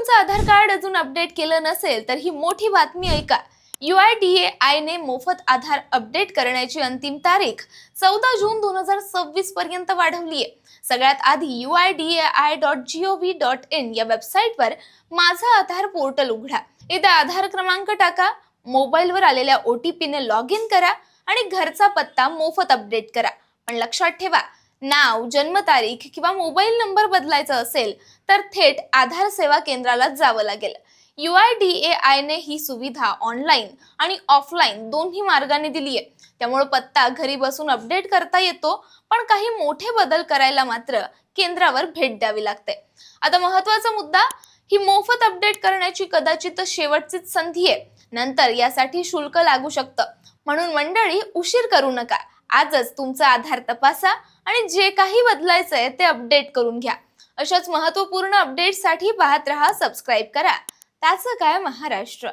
तुमचं आधार कार्ड अजून अपडेट केलं नसेल तर ही मोठी बातमी ऐका. यू आय डी ए आयने मोफत आधार अपडेट करण्याची अंतिम तारीख चौदा जून दोन हजार सव्वीस पर्यंत वाढवली आहे सगळ्यात आधी U I D A I dot G O V dot in या वेबसाईटवर माझा आधार पोर्टल उघडा. इथे आधार क्रमांक टाका मोबाईलवर आलेल्या ओ टी पीने लॉग इन करा आणि घरचा पत्ता मोफत अपडेट करा. पण लक्षात ठेवा नाव जन्मतारीख किंवा मोबाईल नंबर बदलायचा असेल तर थेट आधार सेवा केंद्रालाच जावं लागेल. यू आय डी ए आयने ही सुविधा ऑनलाईन आणि ऑफलाईन दोन्ही मार्गाने दिली आहे. त्यामुळे पत्ता घरी बसून अपडेट करता येतो पण काही मोठे बदल करायला मात्र केंद्रावर भेट द्यावी लागते. आता महत्त्वाचा मुद्दा ही मोफत अपडेट करण्याची कदाचित शेवटचीच संधी आहे. नंतर यासाठी शुल्क लागू शकतं. म्हणून मंडळी उशीर करू नका. आजच तुमचा आधार तपासा आणि जे काही बदलायचं आहे ते अपडेट करून घ्या. अशाच महत्त्वपूर्ण अपडेटसाठी पाहत रहा सबस्क्राईब करा. त्याचं काय महाराष्ट्र?